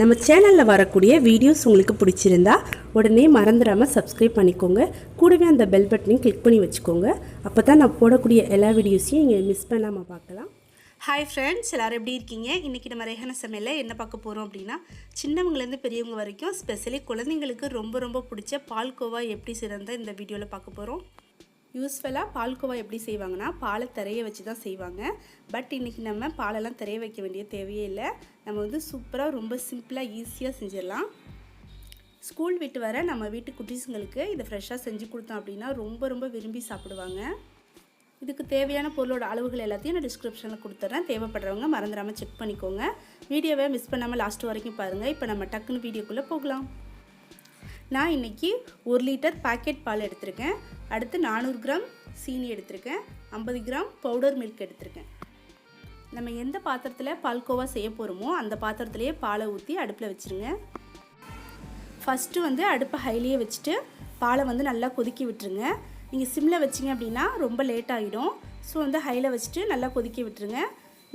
நம்ம சேனலில் வரக்கூடிய வீடியோஸ் உங்களுக்கு பிடிச்சிருந்தா உடனே மறந்துடாமல் சப்ஸ்கிரைப் பண்ணிக்கோங்க. கூடவே அந்த பெல் பட்டனையும் கிளிக் பண்ணி வச்சுக்கோங்க. அப்போ தான் நான் போடக்கூடிய எல்லா வீடியோஸையும் நீங்கள் மிஸ் பண்ணாமல் பார்க்கலாம். ஹாய் ஃப்ரெண்ட்ஸ் எல்லாரும் எப்படி இருக்கீங்க? இன்றைக்கி நம்ம ரேகன சமையலில் என்ன பார்க்க போகிறோம் அப்படின்னா சின்னவங்கலேருந்து பெரியவங்க வரைக்கும் ஸ்பெஷலி குழந்தைங்களுக்கு ரொம்ப ரொம்ப பிடிச்ச பால்கோவா எப்படி சிறந்த இந்த வீடியோவில் பார்க்க போகிறோம் யூஸ்ஃபுல்லாக பால்கோவா எப்படி செய்வாங்கன்னா பாலை திரைய வச்சு தான் செய்வாங்க. பட் இன்றைக்கி நம்ம பாலெல்லாம் திரைய வைக்க வேண்டிய தேவையே இல்லை. நம்ம வந்து சூப்பராக ரொம்ப சிம்பிளாக ஈஸியாக செஞ்சிடலாம். ஸ்கூல் விட்டு வர நம்ம வீட்டு குட்டீஸுங்களுக்கு இதை ஃப்ரெஷ்ஷாக செஞ்சு கொடுத்தோம் அப்படின்னா ரொம்ப ரொம்ப விரும்பி சாப்பிடுவாங்க. இதுக்கு தேவையான பொருளோட அளவுகள் எல்லாத்தையும் நான் டிஸ்கிரிப்ஷனில் கொடுத்துட்றேன் தேவைப்படுறவங்க மறந்துடாமல் செக் பண்ணிக்கோங்க. வீடியோவை மிஸ் பண்ணாமல் லாஸ்ட் வரைக்கும் பாருங்கள் இப்போ நம்ம டக்குன்னு வீடியோக்குள்ளே போகலாம். நான் இன்றைக்கி ஒரு லிட்டர் பாக்கெட் பால் எடுத்திருக்கேன். அடுத்து நானூறு கிராம் சீனி எடுத்திருக்கேன். ஐம்பது கிராம் பவுடர் மில்க் எடுத்திருக்கேன். நம்ம எந்த பாத்திரத்தில் பால்கோவா செய்ய போகிறோமோ அந்த பாத்திரத்துலேயே பாலை ஊற்றி அடுப்பில் வச்சுருங்க. ஃபஸ்ட்டு வந்து அடுப்பை ஹைலியே வச்சுட்டு பாலை வந்து நல்லா கொதிக்க விட்டுருங்க. நீங்கள் சிம்மில் வச்சிங்க அப்படின்னா ரொம்ப லேட் ஆகிடும் ஸோ வந்து ஹையில் வச்சுட்டு நல்லா கொதிக்க விட்டுருங்க.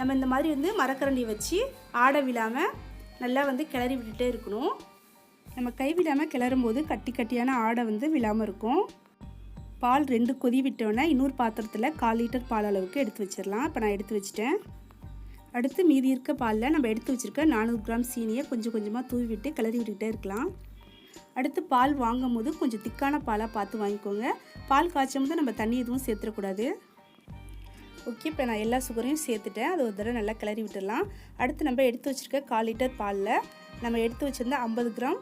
நம்ம இந்த மாதிரி வந்து மரக்கரண்டி வச்சு ஆட விழாமல் நல்லா வந்து கிளறி விட்டுட்டே இருக்கணும். நம்ம கை விடாமல் கிளறும் போது கட்டி கட்டியான ஆடை வந்து விழாமல் இருக்கும். பால் ரெண்டு கொதி விட்டோன்னே இன்னொரு பாத்திரத்தில் கால் லிட்டர் பால் அளவுக்கு எடுத்து வச்சிடலாம் இப்போ நான் எடுத்து வச்சிட்டேன். அடுத்து மீதி இருக்க பாலில் நம்ம எடுத்து வச்சுருக்க நானூறு கிராம் சீனியை கொஞ்சம் கொஞ்சமாக தூவி விட்டு கிளறி விட்டுக்கிட்டே இருக்கலாம். அடுத்து பால் வாங்கும் போது கொஞ்சம் திக்கான பாலாக பார்த்து வாங்கிக்கோங்க. பால் காய்ச்சும் போது நம்ம தண்ணி எதுவும் சேர்த்துடக்கூடாது. ஓகே இப்போ நான் எல்லா சுகரையும் சேர்த்துட்டேன். அது ஒரு தடவை நல்லா கிளறி விட்டுடலாம். அடுத்து நம்ம எடுத்து வச்சுருக்க கால் லிட்டர் பாலில் நம்ம எடுத்து வச்சுருந்த ஐம்பது கிராம்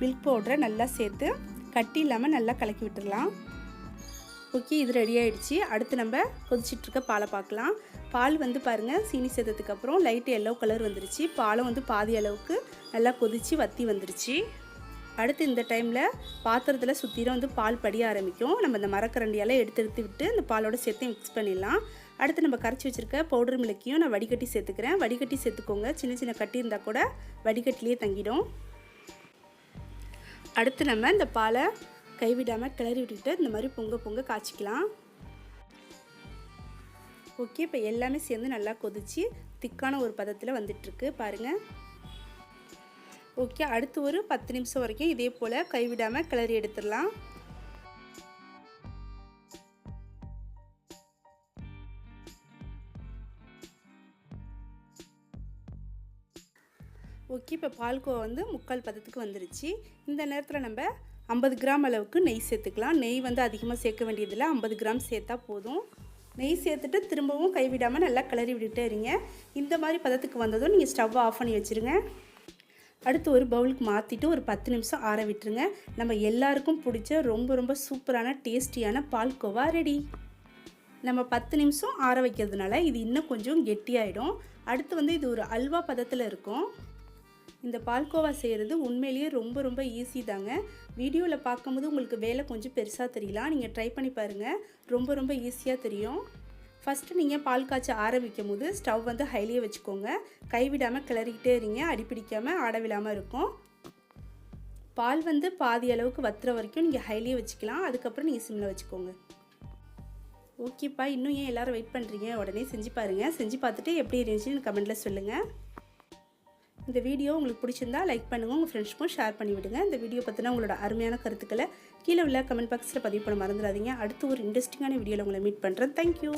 மில்க் பவுடரை நல்லா சேர்த்து கட்டி இல்லாமல் நல்லா கலக்கி விட்டுடலாம். ஓகே இது ரெடி ஆகிடுச்சு அடுத்து நம்ம கொதிச்சிட்ருக்க பாலை பார்க்கலாம். பால் வந்து பாருங்கள் சீனி சேர்த்ததுக்கப்புறம் லைட்டு லைட் எல்லோ கலர் வந்துருச்சு. பாலும் வந்து பாதி அளவுக்கு நல்லா கொதித்து வத்தி வந்துருச்சு. அடுத்து இந்த டைமில் பாத்திரத்தில் சுற்றிலும் வந்து பால் படிய ஆரம்பிக்கும். நம்ம இந்த மரக்கரண்டியால் எடுத்து எடுத்து விட்டு இந்த பாலோட சேர்த்து மிக்ஸ் பண்ணிடலாம். அடுத்து நம்ம கரைச்சி வச்சுருக்க பவுடர் மிளக்கையும் நான் வடிகட்டி சேர்த்துக்கிறேன். வடிகட்டி சேர்த்துக்கோங்க. சின்ன சின்ன கட்டி இருந்தால் கூட வடிகட்டிலேயே தங்கிடும். அடுத்து நம்ம இந்த பாலை கைவிடாமல் கிளறி விட்டுட்டு இந்த மாதிரி பொங்க பொங்க காய்ச்சிக்கலாம். ஓகே இப்போ எல்லாமே சேர்ந்து நல்லா கொதிச்சு திக்கான ஒரு பதத்தில் வந்துட்டுருக்கு பாருங்கள் ஓகே அடுத்து ஒரு பத்து நிமிஷம் வரைக்கும் இதே போல் கைவிடாமல் கிளறி எடுத்துடலாம். ஓகே இப்போ பால்கோவா வந்து முக்கால் பதத்துக்கு வந்துருச்சு. இந்த நேரத்தில் நம்ம ஐம்பது கிராம் அளவுக்கு நெய் சேர்த்துக்கலாம். நெய் வந்து அதிகமாக சேர்க்க வேண்டியதில்லை. ஐம்பது கிராம் சேர்த்தா போதும். நெய் சேர்த்துட்டு திரும்பவும் கைவிடாமல் நல்லா கிளறி விட்டுட்டே இருங்க. இந்த மாதிரி பதத்துக்கு வந்ததும் நீங்கள் ஸ்டவ்வை ஆஃப் பண்ணி வச்சுருங்க. அடுத்து ஒரு பவுலுக்கு மாற்றிட்டு ஒரு பத்து நிமிஷம் ஆற விட்டுருங்க. நம்ம எல்லாருக்கும் பிடிச்ச ரொம்ப ரொம்ப சூப்பரான டேஸ்டியான பால்கோவா ரெடி. நம்ம பத்து நிமிஷம் ஆற வைக்கிறதுனால இது இன்னும் கொஞ்சம் கெட்டியாயிடும். அடுத்து வந்து இது ஒரு அல்வா பதத்தில் இருக்கும். இந்த பால்கோவா செய்கிறது உண்மையிலேயே ரொம்ப ரொம்ப ஈஸி தாங்க. வீடியோவில் பார்க்கும்போது உங்களுக்கு வேலை கொஞ்சம் பெருசாக தெரியலாம் நீங்கள் ட்ரை பண்ணி பாருங்கள் ரொம்ப ரொம்ப ஈஸியாக தெரியும். ஃபஸ்ட்டு நீங்கள் பால் காய்ச்ச ஆரம்பிக்கும் போது ஸ்டவ் வந்து ஹைலியே வச்சுக்கோங்க. கைவிடாமல் கிளறிக்கிட்டே இருங்க. அடிப்பிடிக்காமல் ஆடவிடாமல் இருக்கும். பால் வந்து பாதி அளவுக்கு வத்துற வரைக்கும் நீங்கள் ஹைலியே வச்சுக்கலாம். அதுக்கப்புறம் நீங்கள் சிம்மில் வச்சுக்கோங்க. ஓகேப்பா. இன்னும் ஏன் எல்லோரும் வெயிட் பண்ணுறீங்க உடனே செஞ்சு பாருங்கள் செஞ்சு பார்த்துட்டு எப்படி இருந்துச்சுன்னு கமெண்ட்டில் சொல்லுங்கள் இந்த வீடியோ உங்களுக்கு பிடிச்சிருந்தா லைக் பண்ணுங்கள் உங்கள் ஃப்ரெண்ட்ஸ்க்கும் ஷேர் பண்ணிவிடுங்க இந்த வீடியோ பற்றினா உங்களோட அருமையான கருத்துக்களை கீழே உள்ள கமெண்ட் பாக்ஸில் பதிவு பண்ண மறந்துடாதீங்க. அடுத்து ஒரு இன்ட்ரெஸ்டிங்கான வீடியோவில் உங்களை மீட் பண்ணுறேன் தேங்க்யூ